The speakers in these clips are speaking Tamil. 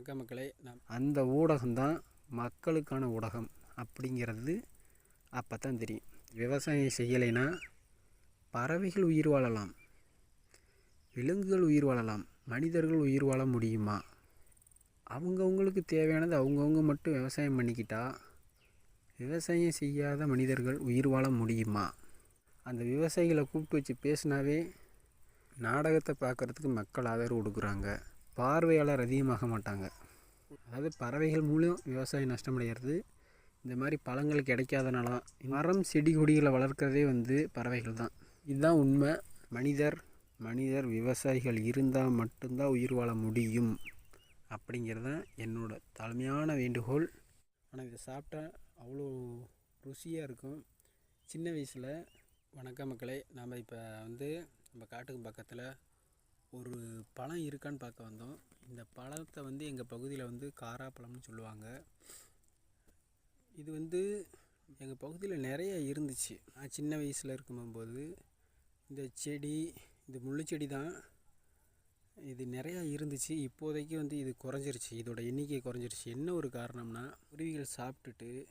வணக்கம் மக்களே அந்த ஊடகம்தான் மக்களுக்கான ஊடகம் அப்படிங்கிறது அப்போ தான் தெரியும். விவசாயம் செய்யலைன்னா பறவைகள் உயிர் வாழலாம். விலங்குகள் உயிர் வாழலாம். மனிதர்கள் உயிர் வாழ முடியுமா? அவங்கவுங்களுக்கு தேவையானது அவங்கவுங்க மட்டும் விவசாயம் பண்ணிக்கிட்டா விவசாயம் செய்யாத மனிதர்கள் உயிர் வாழ முடியுமா? அந்த விவசாயிகளை கூப்பிட்டு வச்சு பேசினாவே நாடகத்தை பார்க்குறதுக்கு மக்கள் ஆதரவு கொடுக்குறாங்க. பார்வையாளர் அதிகமாக மாட்டாங்க. அதாவது பறவைகள் மூலம் விவசாயம் நஷ்டமடைகிறது. இந்த மாதிரி பழங்கள் கிடைக்காதனால தான். மரம் செடி கொடிகளை வளர்க்குறதே வந்து பறவைகள் தான். இதுதான் உண்மை. மனிதர் மனிதர் விவசாயிகள் இருந்தால் மட்டும்தான் உயிர் வாழ முடியும். அப்படிங்கிறது தான் என்னோட தாழ்மையான வேண்டுகோள். ஆனால் இதை சாப்பிட்டா அவ்வளோ ருசியாக இருக்கும். சின்ன வயசில் வணக்க மக்களே நாம் இப்போ வந்து நம்ம காட்டுக்கு பக்கத்தில் ஒரு பழம் இருக்கான்னு பார்க்க வந்தோம். இந்த பழத்தை வந்து எங்கள் பகுதியில் வந்து காராப்பழம்னு சொல்லுவாங்க. இது வந்து எங்கள் பகுதியில் நிறைய இருந்துச்சு. நான் சின்ன வயசில் இருக்கும்போது இந்த செடி இது முள்ளுச்செடி தான் இது நிறையா இருந்துச்சு. இப்போதைக்கு வந்து இது குறைஞ்சிருச்சு. இதோட எண்ணிக்கை குறைஞ்சிருச்சு. என்ன ஒரு காரணம்னா குருவிகள் சாப்பிட்டுட்டு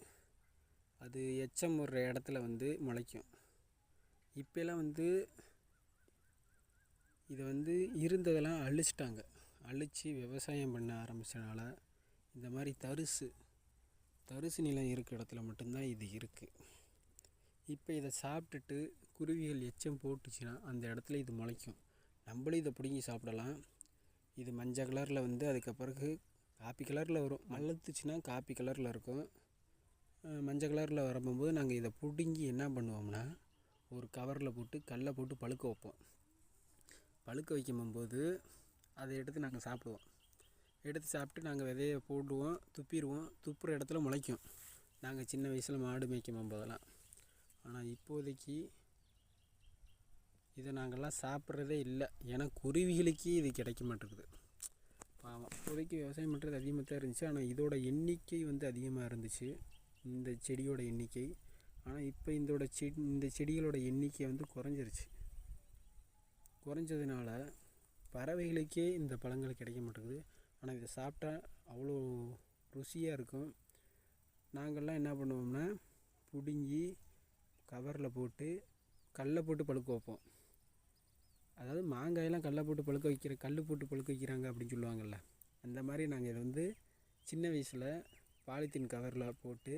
அது எச்சம் ஒரு இடத்துல வந்து முளைக்கும். இப்போலாம் வந்து இதை வந்து இருந்ததெல்லாம் அழிச்சிட்டாங்க. அழித்து விவசாயம் பண்ண ஆரம்பித்தனால இந்த மாதிரி தரிசு தரிசு நிலம் இருக்கிற இடத்துல மட்டும்தான் இது இருக்குது இப்போ இதை சாப்பிட்டுட்டு குருவிகள் எச்சம் போட்டுச்சுன்னா அந்த இடத்துல இது முளைக்கும். நம்மளும் இதை பிடுங்கி சாப்பிடலாம். இது மஞ்சள் கலரில் வந்து அதுக்கு பிறகு காப்பி கலரில் வரும். மலர்த்துச்சுன்னா காப்பி கலரில் இருக்கும். மஞ்சள் கலரில் வரும்போது நாங்கள் இதை பிடுங்கி என்ன பண்ணுவோம்னா ஒரு கவரில் போட்டு கல்லை போட்டு பழுக்க வைப்போம். பழுக்க வைக்கும்போது அதை எடுத்து நாங்கள் சாப்பிடுவோம். எடுத்து சாப்பிட்டு நாங்கள் விதைய போடுவோம் துப்பிடுவோம். துப்புற இடத்துல முளைக்கும். நாங்கள் சின்ன வயசில் மாடு மேய்க்கும் போதெல்லாம். ஆனால் இப்போதைக்கு இதை நாங்கள்லாம் சாப்பிட்றதே இல்லை. ஏன்னா குருவிகளுக்கே இது கிடைக்க மாட்டேங்குது. பாவம். இப்போதைக்கு விவசாயம் பண்ணுறது அதிகமாக தான் இருந்துச்சு. ஆனால் இதோட எண்ணிக்கை வந்து அதிகமாக இருந்துச்சு. இந்த செடியோட எண்ணிக்கை. ஆனால் இப்போ இதோட செடி இந்த செடிகளோட எண்ணிக்கை வந்து குறைஞ்சிருச்சு. குறைஞ்சதுனால பறவைகளுக்கே இந்த பழங்கள் கிடைக்க மாட்டேங்குது. ஆனால் இதை சாப்பிட்டா அவ்வளோ ருசியாக இருக்கும். நாங்கள்லாம் என்ன பண்ணுவோம்னா பிடுங்கி கவரில் போட்டு கல்லை போட்டு பழுக்க வைப்போம். அதாவது மாங்காயெல்லாம் கல்லை போட்டு பழுக்க வைக்கிற கல் போட்டு பழுக்க வைக்கிறாங்க அப்படின்னு சொல்லுவாங்கள்ல அந்த மாதிரி நாங்கள் இதை வந்து சின்ன வயசில் பாலித்தீன் கவரில் போட்டு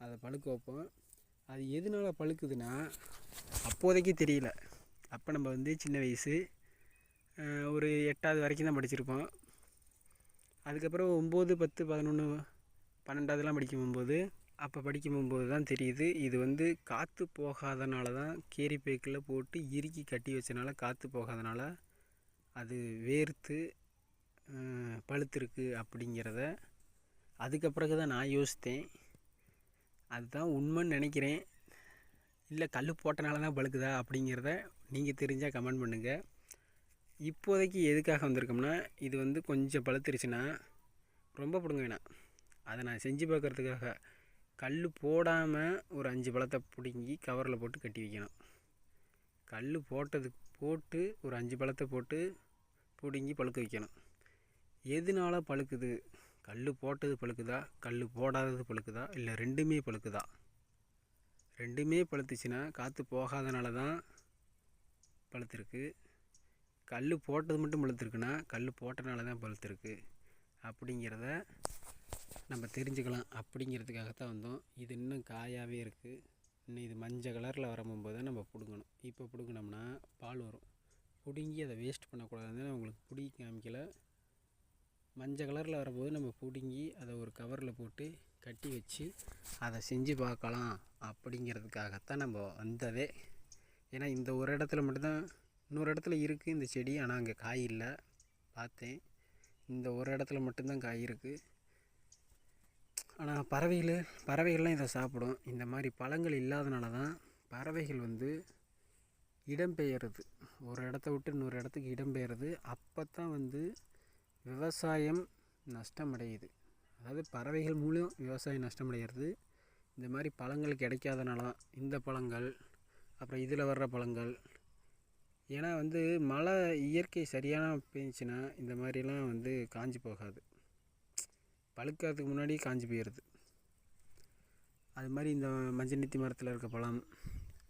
அதை பழுக்க வைப்போம். அது எதனால் பழுக்குதுன்னா அப்போதைக்கு தெரியல. அப்போ நம்ம வந்து சின்ன வயசு ஒரு எட்டாவது வரைக்கும் தான் படிச்சிருப்போம். அதுக்கப்புறம் ஒம்பது பத்து பதினொன்று பன்னெண்டாவதுலாம் படிக்கும் போகும்போது அப்போ படிக்கும் போகும்போது தான் தெரியுது இது வந்து காற்று போகாதனால தான் கேரி பேக்கில் போட்டு இறுக்கி கட்டி வச்சனால காற்று போகாதனால அது வேர்த்து பழுத்திருக்கு அப்படிங்கிறத அதுக்கப்புறகு தான் நான் யோசித்தேன். அதுதான் உண்மைன்னு நினைக்கிறேன். இல்லை கல் போட்டனால தான் பழுக்குதா அப்படிங்கிறத நீங்கள் தெரிஞ்சால் கமெண்ட் பண்ணுங்கள் இப்போதைக்கு எதுக்காக வந்திருக்கோம்னா இது வந்து கொஞ்சம் பழுத்துருச்சுன்னா ரொம்ப பிடுங்க வேணாம். அதை நான் செஞ்சு பார்க்குறதுக்காக கல் போடாமல் ஒரு அஞ்சு பழத்தை பிடுங்கி கவரில் போட்டு கட்டி வைக்கணும். கல் போட்டது போட்டு ஒரு அஞ்சு பழத்தை போட்டு பிடுங்கி பழுக்க வைக்கணும். எதனால பழுக்குது? கல் போட்டது பழுக்குதா? கல் போடாதது பழுக்குதா? இல்லை ரெண்டுமே பழுக்குதா? ரெண்டுமே பழுத்துச்சுன்னா காற்று போகாதனால தான் பழுத்திருக்கு. கல் போட்டது மட்டும் பழுத்திருக்குன்னா கல் போட்டனால தான் பழுத்திருக்கு. அப்படிங்கிறத நம்ம தெரிஞ்சுக்கலாம். அப்படிங்கிறதுக்காக தான் வந்தோம். இது இன்னும் காயாகவே இருக்குது இன்னும் இது மஞ்சள் கலரில் வரும்போது தான் நம்ம பிடுங்கணும். இப்போ பிடுங்கினோம்னா பால் வரும். பிடுங்கி அதை வேஸ்ட் பண்ணக்கூடாதுன்னு உங்களுக்கு பிடி காமிக்கல. மஞ்சள் கலரில் வரும்போது நம்ம பிடுங்கி அதை ஒரு கவரில் போட்டு கட்டி வச்சு அதை செஞ்சு பார்க்கலாம். அப்படிங்கிறதுக்காகத்தான் நம்ம வந்ததே. ஏன்னா இந்த ஒரு இடத்துல மட்டும்தான் இன்னொரு இடத்துல இருக்குது இந்த செடி ஆனால் அங்கே காய் இல்லை. பார்த்தேன். இந்த ஒரு இடத்துல மட்டும்தான் காய் இருக்குது ஆனால் பறவைகள் பறவைகள்லாம் இதை சாப்பிடும். இந்த மாதிரி பழங்கள் இல்லாதனால தான் பறவைகள் வந்து இடம்பெயருது ஒரு இடத்த விட்டு இன்னொரு இடத்துக்கு இடம்பெயருது அப்போ தான் வந்து விவசாயம் நஷ்டமடையுது. அதாவது பறவைகள் மூலம் விவசாயம் நஷ்டமடைகிறது இந்த மாதிரி பழங்கள் கிடைக்காதனால தான். இந்த பழங்கள் அப்புறம் இதில் வர்ற பழங்கள். ஏன்னா வந்து மழை இயற்கை சரியான பெஞ்சுன்னா இந்த மாதிரிலாம் வந்து காஞ்சி போகாது. பழுக்கிறதுக்கு முன்னாடி காஞ்சி போயிடுது. அது மாதிரி இந்த மஞ்சநெத்தி மரத்தில் இருக்க பழம்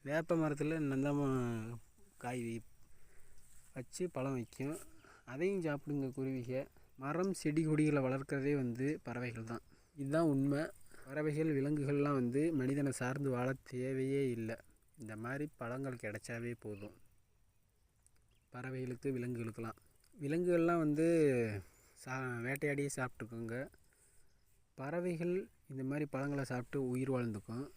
வேப்ப மரத்தில் நந்தமாக காய் வச்சு பழம் வைக்கும். அதையும் சாப்பிடுங்க குருவிக. மரம் செடி கொடிகளை வளர்க்குறதே வந்து பறவைகள் தான். இதுதான் உண்மை. பறவைகள் விலங்குகள்லாம் வந்து மனிதனை சார்ந்து வாழ தேவையே இல்லை. இந்த மாதிரி பழங்கள் கிடைச்சாவே போதும். பறவைகளுக்கு விலங்குகளுக்கெல்லாம். விலங்குகள்லாம் வந்து சா வேட்டையாடியே சாப்பிட்டுக்குங்க. பறவைகள் இந்த மாதிரி பழங்களை சாப்பிட்டு உயிர் வாழ்ந்துக்கும்.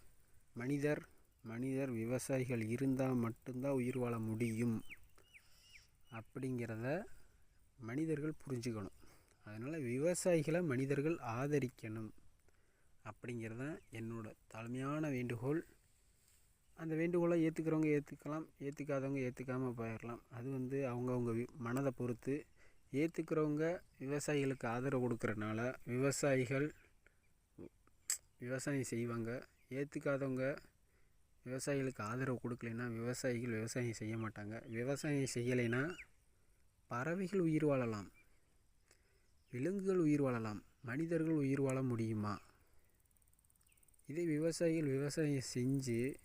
மனிதர் மனிதர் விவசாயிகள் இருந்தால் மட்டும்தான் உயிர் வாழ முடியும். அப்படிங்கிறத மனிதர்கள் புரிஞ்சுக்கணும். அதனால் விவசாயிகளை மனிதர்கள் ஆதரிக்கணும். அப்படிங்கிறத என்னோட தாழ்மையான வேண்டுகோள். அந்த வேண்டுகோளை ஏற்றுக்கிறவங்க ஏற்றுக்கலாம் ஏற்றுக்காதவங்க ஏற்றுக்காமல் போயிடலாம் அது வந்து அவங்கவுங்க வி- மனதை பொறுத்து. ஏற்றுக்கிறவங்க விவசாயிகளுக்கு ஆதரவு கொடுக்குறனால விவசாயிகள் விவசாயம் செய்வாங்க. ஏற்றுக்காதவங்க விவசாயிகளுக்கு ஆதரவு கொடுக்கலைன்னா விவசாயிகள் விவசாயம் செய்ய மாட்டாங்க. விவசாயம் செய்யலைன்னா பறவைகள் உயிர் வாழலாம். விலங்குகள் உயிர் வாழலாம். மனிதர்கள் உயிர் வாழ முடியுமா? இதே விவசாயிகள் விவசாயம் செஞ்சு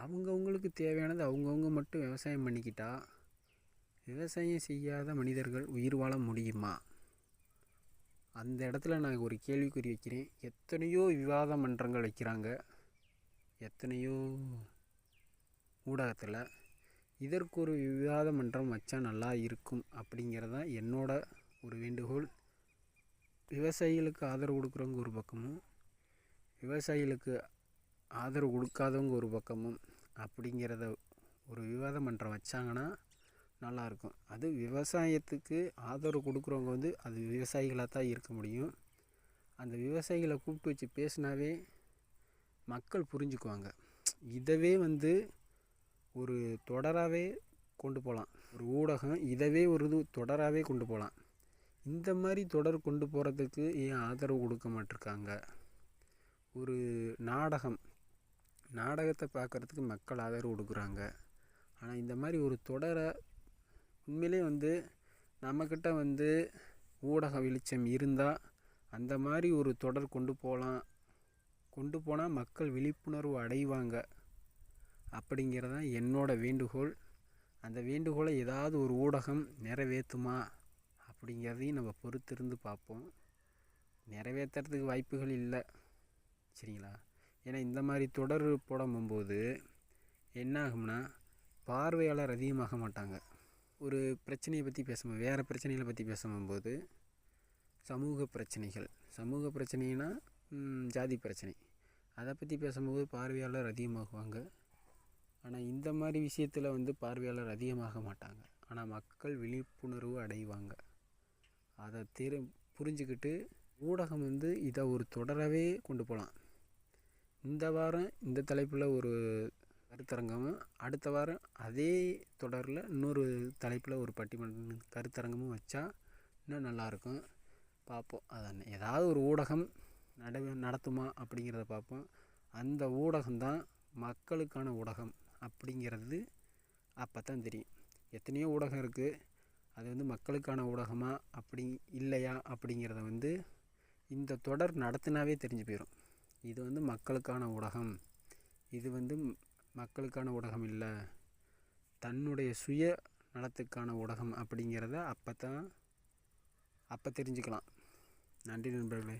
அவங்கவுங்களுக்கு தேவையானது அவங்கவுங்க மட்டும் விவசாயம் பண்ணிக்கிட்டா விவசாயம் செய்யாத மனிதர்கள் உயிர் வாழ முடியுமா? அந்த இடத்துல நான் ஒரு கேள்விக்குறி வைக்கிறேன். எத்தனையோ விவாத மன்றங்கள் வைக்கிறாங்க. எத்தனையோ ஊடகத்தில் இதற்கு ஒரு விவாத மன்றம் வச்சா நல்லா இருக்கும் அப்படிங்கிறது தான் என்னோட ஒரு வேண்டுகோள். விவசாயிகளுக்கு ஆதரவு கொடுக்குறவங்க ஒரு பக்கமும் விவசாயிகளுக்கு ஆதரவு கொடுக்காதவங்க ஒரு பக்கமும் அப்படிங்கிறத ஒரு விவாத மன்றம் வச்சாங்கன்னா நல்லாயிருக்கும். அது விவசாயத்துக்கு ஆதரவு கொடுக்குறவங்க வந்து அது விவசாயிகளாக தான் இருக்க முடியும். அந்த விவசாயிகளை கூப்பிட்டு வச்சு பேசினாவே மக்கள் புரிஞ்சுக்குவாங்க. இதவே வந்து ஒரு தொடராகவே கொண்டு போகலாம். ஒரு ஊடகம் இதவே ஒரு இது தொடராகவே கொண்டு போகலாம். இந்த மாதிரி தொடர் கொண்டு போகிறதுக்கு ஏன் ஆதரவு கொடுக்க மாட்டிருக்காங்க? ஒரு நாடகம் நாடகத்தை பார்க்குறதுக்கு மக்கள் ஆதரவு கொடுக்குறாங்க. ஆனால் இந்த மாதிரி ஒரு தொடரை உண்மையிலே வந்து நம்மக்கிட்ட வந்து ஊடக வெளிச்சம் இருந்தால் அந்த மாதிரி ஒரு தொடர் கொண்டு போகலாம் கொண்டு போனால் மக்கள் விழிப்புணர்வு அடைவாங்க. அப்படிங்கிறது தான் என்னோட வேண்டுகோள். அந்த வேண்டுகோளை ஏதாவது ஒரு ஊடகம் நிறைவேற்றுமா அப்படிங்கிறதையும் நம்ம பொறுத்திருந்து பார்ப்போம். நிறைவேற்றுறதுக்கு வாய்ப்புகள் இல்லை. சரிங்களா? ஏன்னா இந்த மாதிரி தொடர் போடும்போது என்ன ஆகும்னா பார்வையாளர் அதிகமாக மாட்டாங்க. ஒரு பிரச்சனையை பற்றி பேசும்போது வேறு பிரச்சனைகளை பற்றி பேசும்போது சமூக பிரச்சனைகள். சமூக பிரச்சனைனா ஜாதி பிரச்சனை. அதை பற்றி பேசும்போது பார்வையாளர் அதிகமாகுவாங்க. ஆனால் இந்த மாதிரி விஷயத்தில் வந்து பார்வையாளர் அதிகமாக மாட்டாங்க. ஆனால் மக்கள் விழிப்புணர்வு அடைவாங்க. அதை தெரி புரிஞ்சுக்கிட்டு ஊடகம் வந்து இதை ஒரு தொடரவே கொண்டு போகலாம். இந்த வாரம் இந்த தலைப்பில் ஒரு கருத்தரங்கமும் அடுத்த வாரம் அதே தொடரில் இன்னொரு தலைப்பில் ஒரு பட்டிமன்ற கருத்தரங்கமும் வச்சா இன்னும் நல்லாயிருக்கும் பார்ப்போம் அதை ஏதாவது ஒரு ஊடகம் நட நடத்துமா அப்படிங்கிறத பார்ப்போம் அந்த ஊடகம்தான் மக்களுக்கான ஊடகம் அப்படிங்கிறது அப்போ தான் தெரியும். எத்தனையோ ஊடகம் இருக்குது அது வந்து மக்களுக்கான ஊடகமா அப்படி இல்லையா அப்படிங்கிறத வந்து இந்த தொடர் நடத்தினாவே தெரிஞ்சு போயிடும் இது வந்து மக்களுக்கான ஊடகம். இது வந்து மக்களுக்கான ஊடகம் இல்லை. தன்னுடைய சுய நலத்துக்கான ஊடகம் அப்படிங்கிறத அப்போ தான் அப்போ தெரிஞ்சுக்கலாம். நன்றி நண்பர்களே.